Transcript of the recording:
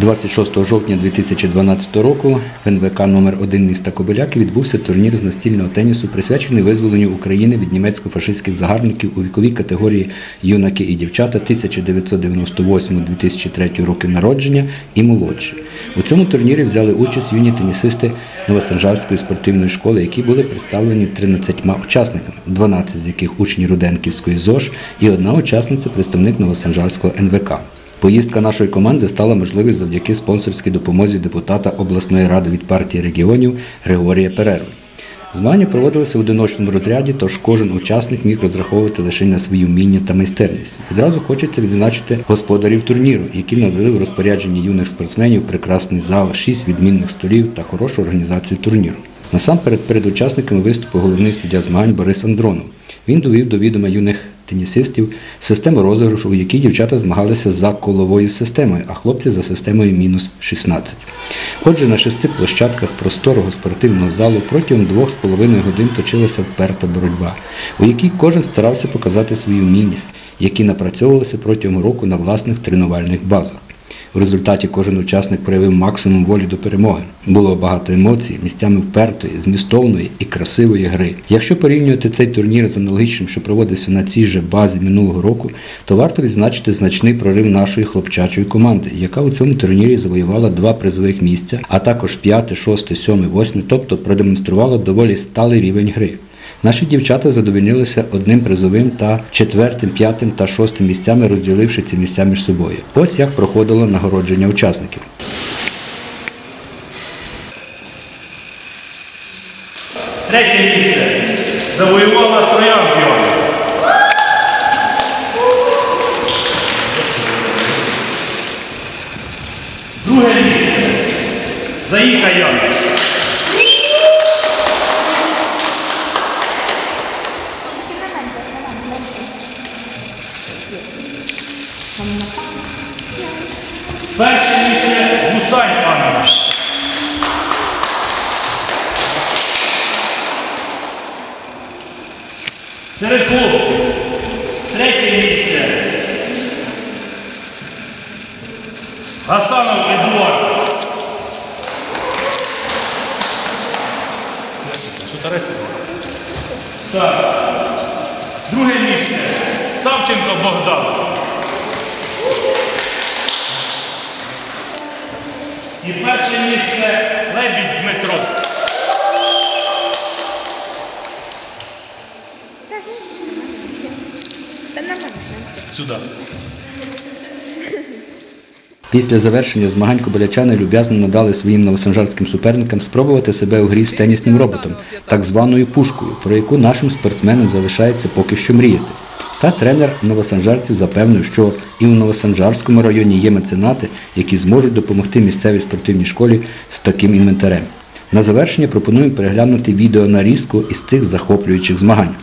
26 жовтня 2012 року в НВК номер 1 міста Кобиляки відбувся турнір з настільного тенісу, присвячений визволенню України від німецько-фашистських загарбників у віковій категорії юнаки і дівчата 1998-2003 років народження і молодші. У цьому турнірі взяли участь юні тенісисти Новосанжарської спортивної школи, які були представлені 13 учасниками, 12 з яких учні Руденківської ЗОЖ і одна учасниця представник Новосанжарського НВК. Поїздка нашої команди стала можливою завдяки спонсорській допомозі депутата обласної ради від партії регіонів Григорія Перерви. Змагання проводилися в одиночному розряді, тож кожен учасник міг розраховувати лише на свої вміння та майстерність. Відразу хочеться відзначити господарів турніру, які надали в розпорядженні юних спортсменів прекрасний зал, шість відмінних столів та хорошу організацію турніру. Насамперед перед учасниками виступив головний суддя змагань Борис Андронов. Він довів до відома юних тенісистів систему розіграшу, у якій дівчата змагалися за коловою системою, а хлопці за системою мінус 16. Отже, на шести площадках просторого спортивного залу протягом двох з половиною годин точилася вперта боротьба, у якій кожен старався показати свої вміння, які напрацьовувалися протягом року на власних тренувальних базах. У результаті кожен учасник проявив максимум волі до перемоги. Було багато емоцій, місцями впертої, змістовної і красивої гри. Якщо порівнювати цей турнір з аналогічним, що проводився на цій же базі минулого року, то варто відзначити значний прорив нашої хлопчачої команди, яка у цьому турнірі завоювала два призових місця, а також п'яте, шосте, сьоме, восьме, тобто продемонструвала доволі сталий рівень гри. Наші дівчата задовольнилися одним призовим та четвертим, п'ятим та шостим місцями, розділивши ці місця між собою. Ось як проходило нагородження учасників. Третє місце завоювала Троян Друге місце Заїка Ян. Місце Гусань Анна. Серед хлопців. Третє місце. Гасанов Едуард. Так. Друге місце. Савченко Богдан. І перше місце Лебідь Дмитро. Сюди. Після завершення змагань кобилячани люб'язно надали своїм новосанжарським суперникам спробувати себе у грі з тенісним роботом, так званою пушкою, про яку нашим спортсменам залишається поки що мріяти. Та тренер новосанжарців запевнив, що і в Новосанжарському районі є меценати, які зможуть допомогти місцевій спортивній школі з таким інвентарем. На завершення пропонуємо переглянути відео нарізку із цих захоплюючих змагань.